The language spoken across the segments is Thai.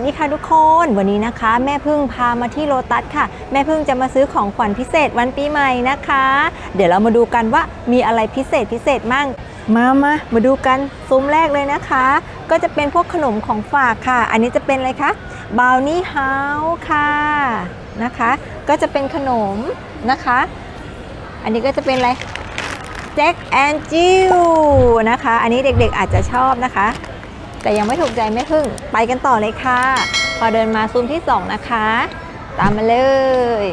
วัสดีค่ะทุกคน วันนี้นะคะ แม่พึ่งพามาที่โลตัสค่ะ แม่พึ่งจะมาซื้อของขวัญพิเศษวันปีใหม่นะคะ เดี๋ยวเรามาดูกันว่ามีอะไรพิเศษพิเศษมั่ง มามามาดูกันซุ้มแรกเลยนะคะ ก็จะเป็นพวกขนมของฝากค่ะ อันนี้จะเป็นอะไรคะบ o วนี่เฮาส์ค่ะนะคะ ก็จะเป็นขนมนะคะ อันนี้ก็จะเป็นอะไรแจ็คแอนจิลนะคะ อันนี้เด็กๆอาจจะชอบนะคะ แต่ยังไม่ถูกใจแม่พึ่ง ไปกันต่อเลยค่ะ พอเดินมาซุ้มที่ 2 นะคะ ตามมาเลย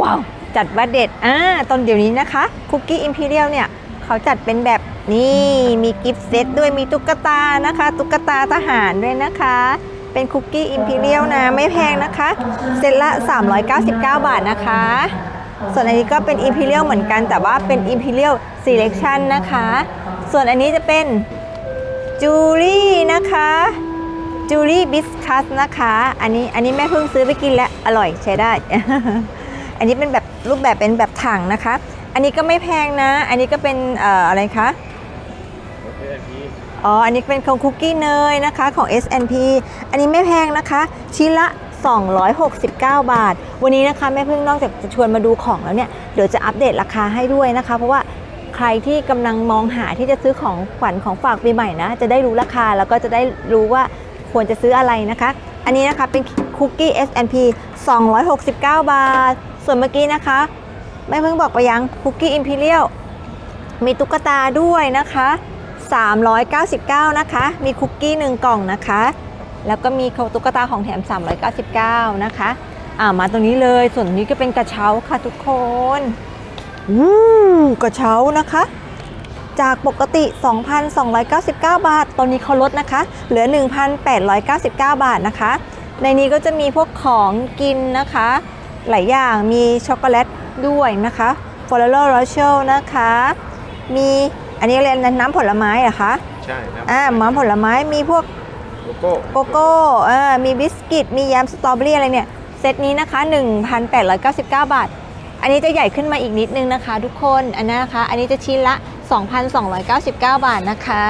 ว้าว จัดว่าเด็ดอ่าตอนเดี๋ยวนี้นะคะ คุกกี้อิมพีเรียลเนี่ย เขาจัดเป็นแบบนี่มีกิฟต์เซตด้วยมีตุ๊กตานะคะ ตุ๊กตาทหารด้วยนะคะ เป็นคุกกี้อิมพีเรียลนะ ไม่แพงนะคะ เซตละ 399 บาทนะคะ ส่วนอันนี้ก็เป็น Imperial เหมือนกัน แต่ว่าเป็น Imperial Selection นะคะ ส่วนอันนี้จะเป็นจูรี่นะคะจูรี่บิสคัสนะคะ อันนี้อันนี้แม่เพิ่งซื้อไปกินแล้ว อร่อยใช้ได้ อันนี้เป็นแบบรูปแบบเป็นแบบถังนะคะ อันนี้ก็ไม่แพงนะ อันนี้ก็เป็นอออะไรคะอ๋อ อันนี้เป็นของคุกกี้เนยนะคะของ S&P อันนี้ไม่แพงนะคะ ชิ้นละ 269 บาท วันนี้นะคะแม่พึ่งนอกจากจะชวนมาดูของแล้วเนี่ยเดี๋ยวจะอัปเดตราคาให้ด้วยนะคะ เพราะว่าใครที่กำลังมองหาที่จะซื้อของขวัญของฝากปีใหม่นะ จะได้รู้ราคาแล้วก็จะได้รู้ว่าควรจะซื้ออะไรนะคะ อันนี้นะคะเป็นคุกกี้ S&P 269 บาท ส่วนเมื่อกี้นะคะแม่เพิ่งบอกไปยังคุกกี้ Imperial มีตุ๊กตาด้วยนะคะ 399 นะคะ มีคุกกี้หนึ่งกล่องนะคะ แล้วก็มีตุ๊กตาของแถม 399 นะคะอ่ามาตรงนี้เลยส่วนนี้ก็เป็นกระเช้าค่ะทุกคนวู้กระเช้านะคะ จากปกติ 2,299 บาท ตอนนี้เขาลดนะคะ เหลือ 1,899 บาทนะคะ ในนี้ก็จะมีพวกของกินนะคะ หลายอย่างมีช็อกโกแลตด้วยนะคะ f o r e r Royal นะคะ มีอันนี้เรียนน้ำผลไม้เหรอะคะ ใช่ครับอ่าน้ำผลไม้มีพวก โกโก้โกโก้มีบิสกิต มีแยมสตรอเบอรี่อะไรเนี่ย เซตนี้นะคะ 1,899 บาท อันนี้จะใหญ่ขึ้นมาอีกนิดนึงนะคะ ทุกคน อันนั้นนะคะ อันนี้จะชิ้นละ 2,299 บาทนะคะ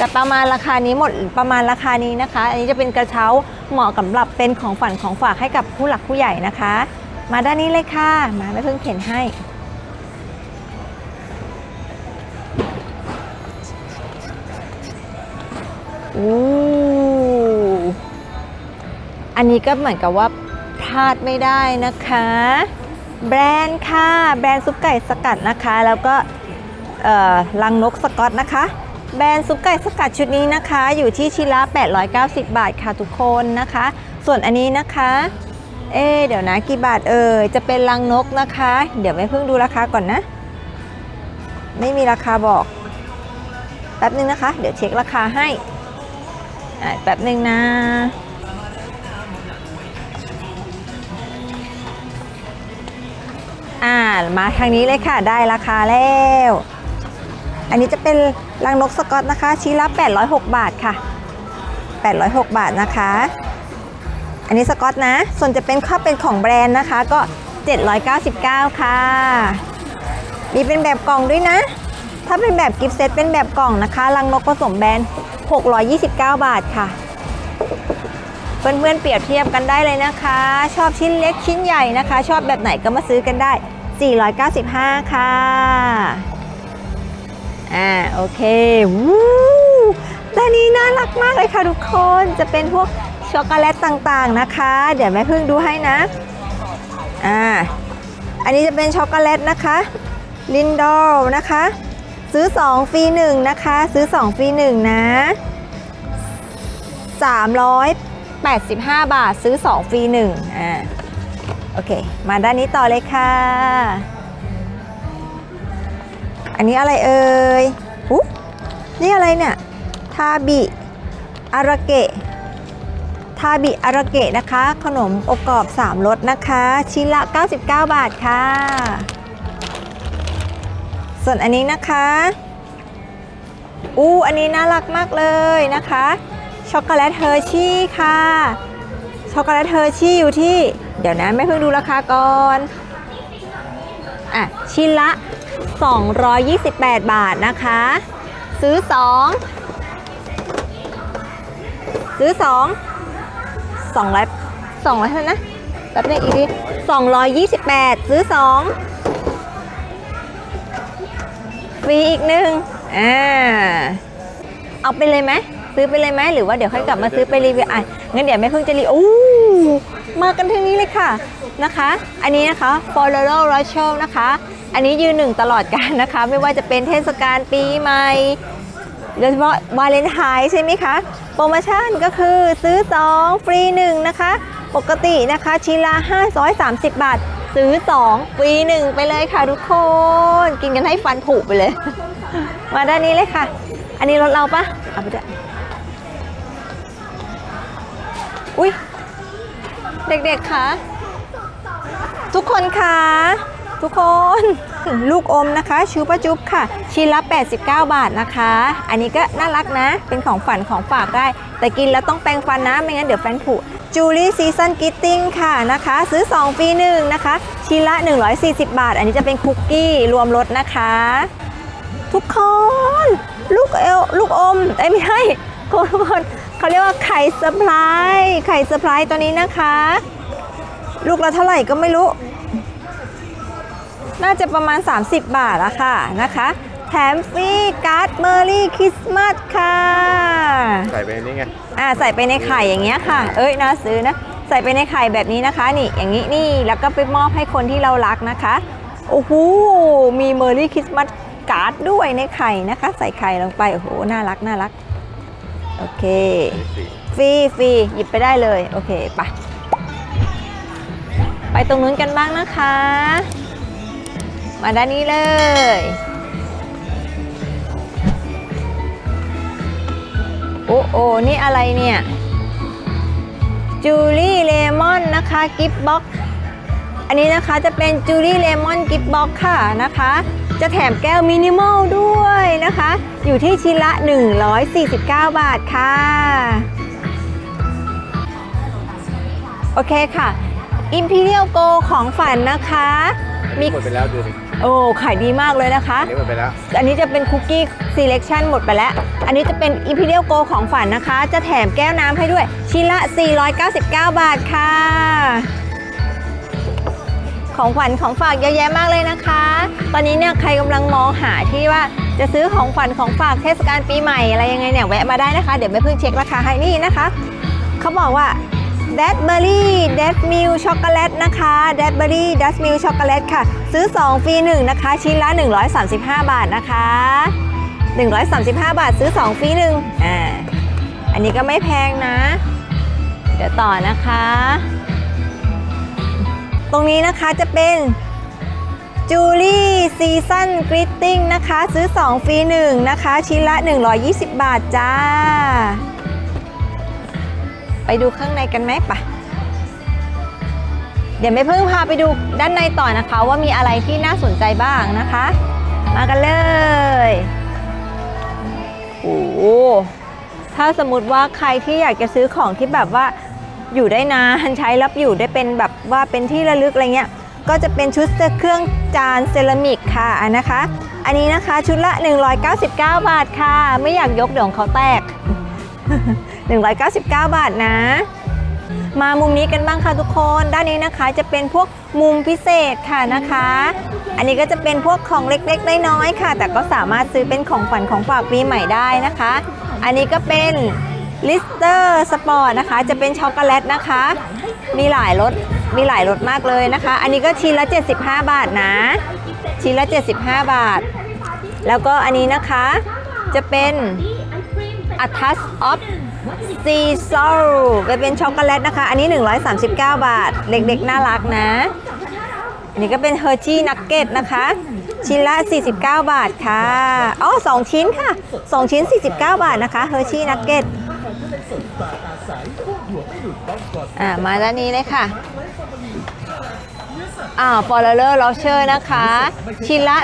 จะประมาณราคานี้หมดประมาณราคานี้นะคะ อันนี้จะเป็นกระเช้าเหมาะสำหรับเป็นของฝันของฝากให้กับผู้หลักผู้ใหญ่นะคะ มาด้านนี้เลยค่ะ มาไม่เพิ่งเข็นให้ อู้อันนี้ก็เหมือนกับว่าพลาดไม่ได้นะคะ แบรนด์ค่ะ แบรนด์ซุปไก่สกัดนะคะ แล้วก็ลังนกสกอตนะคะ แบรนด์ซุปไก่สกัดชุดนี้นะคะ อยู่ที่ชิ้นละ890 บาทค่ะทุกคนนะคะ ส่วนอันนี้นะคะ เอ๊เดี๋ยวนะกี่บาทเอ่ยจะเป็นลังนกนะคะ เดี๋ยวไม่เพิ่งดูราคาก่อนนะ ไม่มีราคาบอกแป๊บนึงนะคะ เดี๋ยวเช็คราคาให้ แป๊บหนึ่งนะ อ่ามาทางนี้เลยค่ะได้ราคาแล้ว อันนี้จะเป็นรังนกสกอตนะคะ ชิ้นละ 806 บาทค่ะ 806 บาทนะคะ อันนี้สกอตนะ ส่วนจะเป็นข้าเป็นของแบรนด์นะคะก็ 799 ค่ะ มีเป็นแบบกล่องด้วยนะ ถ้าเป็นแบบกิฟต์เซตเป็นแบบกล่องนะคะ รังนกผสมแบรนด์ 629 บาทค่ะ เพื่อนๆเปรียบเทียบกันได้เลยนะคะ ชอบชิ้นเล็กชิ้นใหญ่นะคะ ชอบแบบไหนก็มาซื้อกันได้ 495 ค่ะ อ่าโอเควู้ด้านนี้น่ารักมากเลยค่ะทุกคนจะเป็นพวกช็อกโกแลตต่างๆนะคะ เดี๋ยวแม่พึ่งดูให้นะอ่าอันนี้จะเป็นช็อกโกแลตนะคะ ลินดอลนะคะ ซื้อ 2 ฟรี 1 นะคะ ซื้อ 2 ฟรี 1 นะ 385 บาทซื้อ 2 ฟรี 1 อ่า โอเค มาด้านนี้ต่อเลยค่ะ อันนี้อะไรเอ่ยอุ๊นี่อะไรเนี่ย ทาบิอาราเกะ ทาบิอาราเกะนะคะ ขนมอบกรอบ 3รสนะคะ ชิ้นละ 99 บาทค่ะ ส่วนอันนี้นะคะ อู้อันนี้น่ารักมากเลยนะคะ ช็อกโกแลตเฮอร์ชี่ค่ะ ช็อกโกแลตเฮอร์ชี่อยู่ที่ เดี๋ยวนะไม่เพิ่งดูราคาก่อนอะชิ้นละ 228 บาทนะคะ ซื้อ 2 ซื้อ 2 200 200เท่านั้นนะแป๊บนึงอีกที228 ซื้อ 2 ฟรีอีกหนึ่งอ่าเอาไปเลยไหมซื้อไปเลยไหมหรือว่าเดี๋ยวค่อยกลับมาซื้อไปรีวิวอะงั้นเดี๋ยวแม่เพิ่งจะรีโอ้มากันทางนี้เลยค่ะนะคะ อันนี้นะคะ f o r e r o Rachel นะคะ อันนี้ยืนหนึ่งตลอดการนะคะ ไม่ว่าจะเป็นเทศกาลปีใหม่โดยเฉพาะวาเลนไทน์ใช่ไหมคะ โปรโมชั่นก็คือซื้อ 2 ฟรี 1 นะคะ ปกตินะคะชิ้นละ530 บาท ซื้อ 2 ฟรี 1 ไปเลยค่ะทุกคน กินกันให้ฟันผุไปเลย มาด้านนี้เลยค่ะ อันนี้รถเราปะเอาไปด้วยอุ้ยเด็กๆค่ะ ทุกคนค่ะ ทุกคนลูกอมนะคะ ชูปะจุ๊บค่ะ ชิ้นละ 89 บาทนะคะ อันนี้ก็น่ารักนะ เป็นของฝันของฝากได้ แต่กินแล้วต้องแปรงฟันนะ ไม่งั้นเดี๋ยวฟันผุ จูลี่ซีซันกิตติ้งค่ะนะคะ ซื้อ2ฟรีหนึ่งนะคะชิ้นละ 140 บาท อันนี้จะเป็นคุกกี้รวมรสนะคะ ทุกคน ลูกเอลลูกอมเอ้ไม่ใช่ทุกคนเขาเรียกว่าไข่เซอร์ไพรส์ไข่เซอร์ไพรส์ตัวนี้นะคะ ลูกละเท่าไหร่ก็ไม่รู้ น่าจะประมาณ 30 บาทอะค่ะนะคะแถมฟรีการ์ดเมอรี่คริสต์มาสค่ะ ใส่ไปนี่ไง อ่าใส่ไปในไข่อย่างเงี้ยค่ะ เอ้ยน่าซื้อนะใส่ไปในไข่แบบนี้นะคะนี่อย่างนี้นี่แล้วก็ไปมอบให้คนที่เรารักนะคะโอ้โหมีเมอรี่คริสต์มาสการ์ดด้วยในไข่นะคะ ใส่ไข่ลงไปโอ้โหน่ารักน่ารักโอเคฟรีฟรีหยิบไปได้เลยโอเคไปไปตรงนู้นกันบ้างนะคะ มาด้านนี้เลย โอ้โอนี่อะไรเนี่ย จูลี่เลมอนนะคะกิฟต์บ็อกอันนี้นะคะจะเป็นจูลี่เลมอนกิฟต์บ็อกค่ะนะคะ จะแถมแก้วมินิมอลด้วยนะคะ อยู่ที่ชิ้นละ 149 บาทค่ะ โอเคค่ะ Imperial Go ของฝันนะคะ มีหมดไปแล้วดูดิ โอ้ขายดีมากเลยนะคะ อันนี้หมดไปแล้ว อันนี้จะเป็นคุกกี้ selection หมดไปแล้ว อันนี้จะเป็น Imperial Go ของฝันนะคะ จะแถมแก้วน้ำให้ด้วย ชิ้นละ 499 บาทค่ะ ของขวัญของฝากเยอะแยะมากเลยนะคะ ตอนนี้เนี่ยใครกำลังมองหาที่ว่าจะซื้อของขวัญของฝากเทศกาลปีใหม่อะไรยังไงเนี่ยแวะมาได้นะคะ เดี๋ยวแม่เพิ่งเช็คราคาให้นี่นะคะ เขาบอกว่า d a d b e r r y d a d m i l ช็อกโกแลตนะคะ d a d b e r r y d a d m i l ช็อกโกแลตค่ะ ซื้อ 2 ฟรี 1 นะคะ ชิ้นละ 135 บาทนะคะ 135 บาทซื้อ 2 ฟรี 1 อ่า อันนี้ก็ไม่แพงนะ เดี๋ยวต่อนะคะ ตรงนี้นะคะจะเป็นจูลี่ซีซันกริตติ้งนะคะ ซื้อ 2 ฟรี 1 นะคะ ชิ้นละ 120 บาทจ้า ไปดูข้างในกันไหมปะเดี๋ยวไม่เพิ่งพาไปดูด้านในต่อนะคะ ว่ามีอะไรที่น่าสนใจบ้างนะคะ มากันเลยโอ้ถ้าสมมติว่าใครที่อยากจะซื้อของที่แบบว่าอยู่ได้นานใช้รับอยู่ได้เป็นแบบว่าเป็นที่ระลึกอะไรเงี้ยก็จะเป็นชุดเครื่องจานเซรามิกค่ะนะคะ อันนี้นะคะชุดละ 199 บาทค่ะ ไม่อยากยกเดี๋ยวของเขาแตก 199 บาทนะ มามุมนี้กันบ้างค่ะทุกคน ด้านนี้นะคะจะเป็นพวกมุมพิเศษค่ะนะคะ อันนี้ก็จะเป็นพวกของเล็กๆน้อยๆค่ะ แต่ก็สามารถซื้อเป็นของขวัญของฝากปีใหม่ได้นะคะ อันนี้ก็เป็นลิสเตอร์สปอร์ตนะคะ จะเป็นช็อกโกแลตนะคะ มีหลายรส มีหลายรสมากเลยนะคะ อันนี้ก็ชิ้นละ 75 บาทนะ ชิ้นละ 75 บาท แล้วก็อันนี้นะคะจะเป็น a t a s of Sea Soul ไปเป็นช็อกโกแลตนะคะ อันนี้ 139 บาท เด็กๆ น่ารักนะ อันนี้ก็เป็น h e r s h e y Nugget นะคะ ชิ้นละ 49 บาทค่ะอ๋อ2ชิ้นค่ะ 2 ชิ้น 49 บาทนะคะ h e r s h e y Nugget อ่ามาด้านนี้เลยค่ะอ่า f o r e r e r Rocher นะคะ ชิ้นละ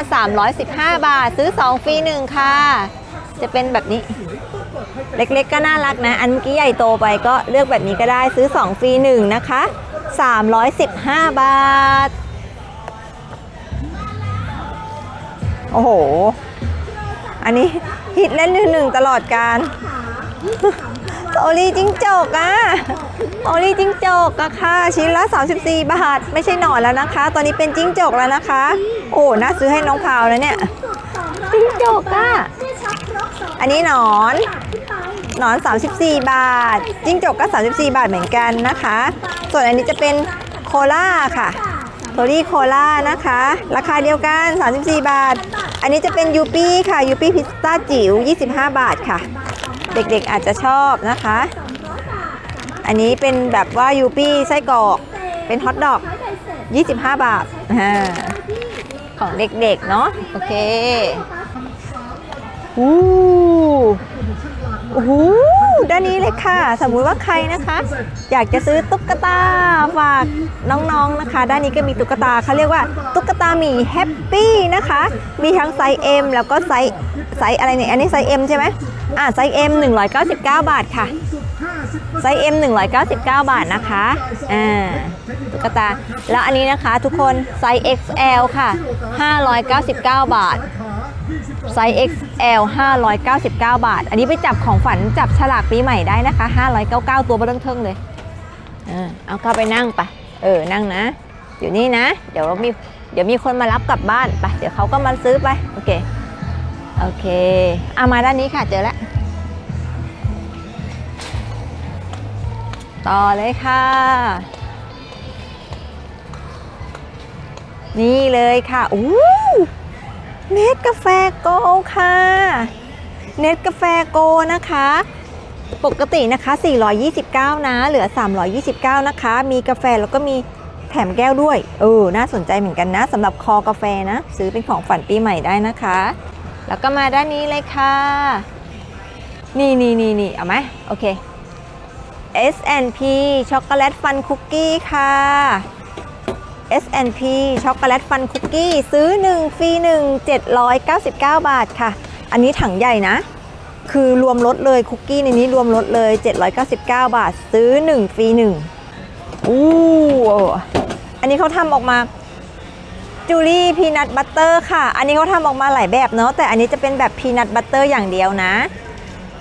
315 บาท ซื้อ 2 ฟรี 1 ค่ะ จะเป็นแบบนี้ เล็กๆก็น่ารักนะ อันเมื่อกี้ใหญ่โตไปก็เลือกแบบนี้ก็ได้ซื้อ 2 ฟรี 1 นะคะ 315 บาท โอ้โห อันนี้ฮิตเล่นหนึ่งหนึ่งตลอดการโอลีจิ้งจกอะโอลีจิ้งจกอะค่ะ ชิ้นละ 34 บาท ไม่ใช่หนอนแล้วนะคะ ตอนนี้เป็นจิ้งจกแล้วนะคะ โอ้น่าซื้อให้น้องพาวแล้วเนี่ย จิ้งจกอะอันนี้หนอน หนอน 34 บาท จิ้งจกก็ 34 บาทเหมือนกันนะคะ ส่วนอันนี้จะเป็นโคล่าค่ะโทรี่โคล่านะคะ ราคาเดียวกัน 34 บาท อันนี้จะเป็นยูปี้ค่ะยูปี้พิซซ่าจิ๋ว 25 บาทค่ะ เด็กๆอาจจะชอบนะคะ อันนี้เป็นแบบว่ายูปี้ไส้กรอก เป็นฮอทดอก 25 บาทอ่าของเด็กๆเนาะ โอเค อู้ โอ้โหด้านนี้เลยค่ะ สมมุติว่าใครนะคะ อยากจะซื้อตุ๊กตาฝากน้องๆนะคะ ด้านนี้ก็มีตุ๊กตาเขาเรียกว่า ตุ๊กตาหมีแฮปปี้นะคะ มีทั้งไซส์ M แล้วก็ไซส์ไซส์อะไรเนี่ยอันนี้ไซส์ M ใช่ไหมอ่าไซส์ M 199 บาทค่ะไซส์ M 199 บาทนะคะอ่าตุ๊กตา แล้วอันนี้นะคะทุกคนไซส์ XL ค่ะ 599 บาท ไซส์ XL 599 บาท อันนี้ไปจับของฝันจับฉลากปีใหม่ได้นะคะ 599 ตัวเบริ่งเทิงเลยเออเอาเข้าไปนั่งไป เออ นั่งนะ อยู่นี่นะ เดี๋ยวมี เดี๋ยวมีคนมารับกลับบ้านไป เดี๋ยวเขาก็มาซื้อไป โอเค โอเค เอามาด้านนี้ค่ะ เจอแล้ว ต่อเลยค่ะ นี่เลยค่ะ อู้ เนตกาแฟโกค่ะ เนตกาแฟโกนะคะ ปกตินะคะ 429 นะ เหลือ 329 นะคะ มีกาแฟแล้วก็มีแถมแก้วด้วย เออ น่าสนใจเหมือนกันนะสำหรับคอกาแฟนะ ซื้อเป็นของฝันปีใหม่ได้นะคะ แล้วก็มาด้านนี้เลยค่ะ นี่นี่นี่นี่เอาไหมโอเค S&P ช็อกโกแลตฟันคุกกี้ค่ะ S&P ช็อกโกแลตฟันคุกกี้ ซื้อ 1 ฟรี 1 799 บาทค่ะ อันนี้ถังใหญ่นะ คือรวมลดเลยคุกกี้ในนี้รวมลดเลย 799 บาท ซื้อ 1 ฟรี 1 อู้อันนี้เขาทำออกมาจูลี่พีนัทบัตเตอร์ค่ะ อันนี้เขาทำออกมาหลายแบบเนาะ แต่อันนี้จะเป็นแบบพีนัทบัตเตอร์อย่างเดียวนะ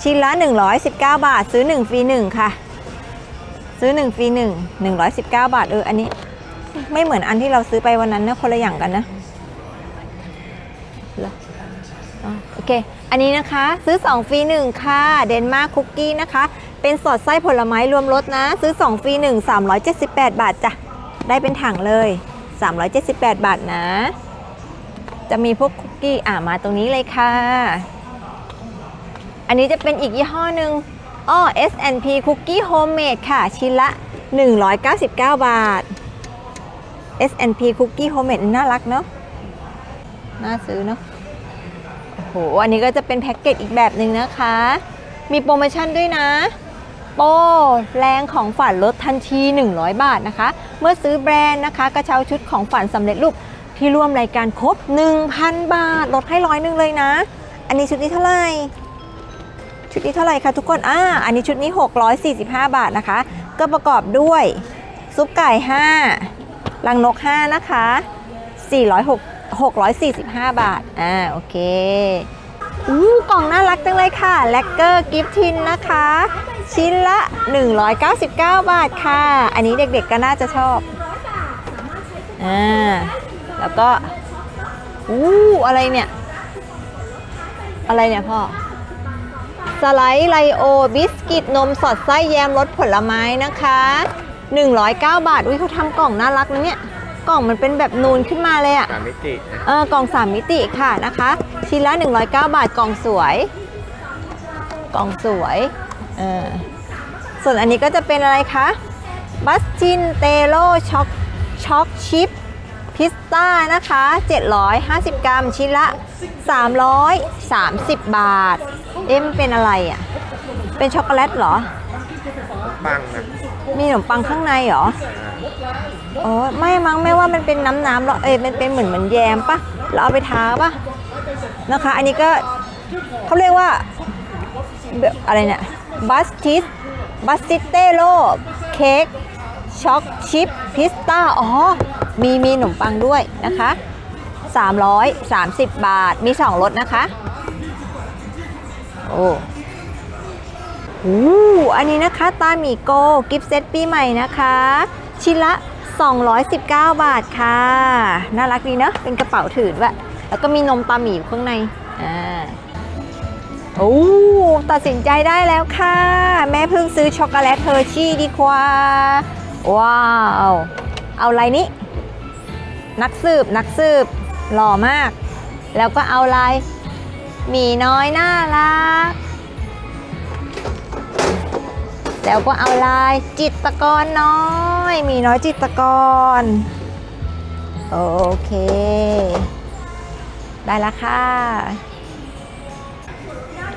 ชิ้นละ 119 บาท ซื้อ 1 ฟรี 1 ค่ะ ซื้อ 1 ฟรี 1 119 บาท เออ อันนี้ ไม่เหมือนอันที่เราซื้อไปวันนั้นนะคนละอย่างกันนะเหรออ๋อโอเค อันนี้นะคะ ซื้อ 2 ฟรี 1 ค่ะ เดนมาร์กคุกกี้นะคะ เป็นสอดไส้ผลไม้รวมรสนะ ซื้อ 2 ฟรี 1 378 บาทจ้ะ ได้เป็นถังเลย 378 บาทนะ จะมีพวกคุกกี้ อ่ามาตรงนี้เลยค่ะ อันนี้จะเป็นอีกยี่ห้อหนึ่งอ้อ S&P Cookie Homemade ค่ะ ชิ้นละ 199 บาท S&P Cookie Homemade น่ารักเนาะน่าซื้อเนาะโอ้โห อันนี้ก็จะเป็นแพ็กเกจอีกแบบหนึ่งนะคะ มีโปรโมชั่นด้วยนะ โปรแรงของฝันลดทันที 100 บาทนะคะ เมื่อซื้อแบรนด์นะคะกระเช้าชุดของฝันสำเร็จรูปที่ร่วมรายการครบ 1,000 บาท ลดให้ร้อยหนึ่งเลยนะ อันนี้ชุดนี้เท่าไหร่ชุดนี้เท่าไหร่คะทุกคน อ่า อันนี้ชุดนี้ 645 บาทนะคะ ก็ประกอบด้วย ซุปไก่ 5 ลังนก 5 นะคะ 406 645 บาท อ่า โอเคอู้กล่องน่ารักจังเลยค่ะ แลกเกอร์กิฟทินนะคะ ชิ้นละ 199 บาทค่ะ อันนี้เด็กๆก็น่าจะชอบ อ่า แล้วก็อู้อะไรเนี่ย อะไรเนี่ยพ่อ สไลด์ไลโอ บิสกิตนมสอดไส้แยมรสผลไม้นะคะ 109 บาท อุ้ยเขาทำกล่องน่ารักนะเนี่ย กล่องมันเป็นแบบนูนขึ้นมาเลยอะสามมิตินะเออกล่อง 3 มิติค่ะนะคะ ชิ้นละ 109 บาท กล่องสวย กล่องสวย เออ ส่วนอันนี้ก็จะเป็นอะไรคะ บัสจินเตโลช็อกช็อกชิปพิสต้านะคะ 750 กรัม ชิ้นละ 330 บาท เอ็มนเป็นอะไรอะ เป็นช็อกโกแลตเหรอปังนะ มีขนมปังข้างในเหรออ๋อไม่มั้งแม่ว่ามันเป็นน้ำน้ำๆแล้วเอ้ยมันเป็นเหมือนเหมือนแยมปะเราเอาไปทาปะนะคะ อันนี้ก็เขาเรียกว่าอะไรเนี่ยบัสติสบัสติเตโลเค้กช็อกชิปพิสต้าอ๋อมีมีขนมปังด้วยนะคะ 330 บาทมี 2รสนะคะ โอ้ อู้อันนี้นะคะตาหมีโกกิฟต์เซตปีใหม่นะคะ ชิ้นละ 219 บาทค่ะ น่ารักดีเนอะเป็นกระเป๋าถือด้วยแล้วก็มีนมตาหมีอยู่ข้างในอ่าโอ้ตัดสินใจได้แล้วค่ะ แม่เพิ่งซื้อช็อกโกแลตเฮอร์ชี่ดีกว่า ว้าว เอาอะไรนี้ นักสืบนักสืบหล่อมาก แล้วก็เอาลายหมีน้อยน่ารัก แล้วก็เอาลายจิตรกรน้อย มีน้อยจิตรกร โอเค ได้แล้วค่ะ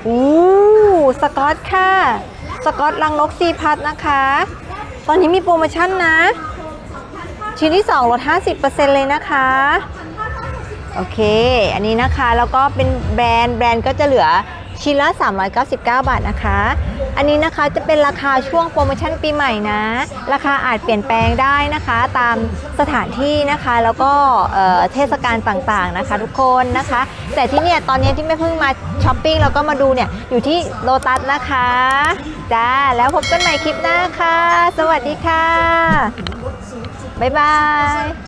อู้สกอตค่ะ สกอตลังนกซีพัดนะคะ ตอนนี้มีโปรโมชั่นนะ ชิ้นที่ 2 ลด 50%เลยนะคะ โอเค อันนี้นะคะ แล้วก็เป็นแบรนด์ แบรนด์ก็จะเหลือชิ้นละ 399 บาทนะคะ อันนี้นะคะจะเป็นราคาช่วงโปรโมชั่นปีใหม่นะ ราคาอาจเปลี่ยนแปลงได้นะคะ ตามสถานที่นะคะ แล้วก็เเทศกาลต่างๆนะคะ ทุกคนนะคะ แต่ที่เนี่ยตอนนี้ที่แม่เพิ่งมาช้อปปิ้งแล้วก็มาดูเนี่ยอยู่ที่โลตัสนะคะจ้าแล้วพบกันใหม่คลิปหน้าค่ะ สวัสดีค่ะบ๊ายบาย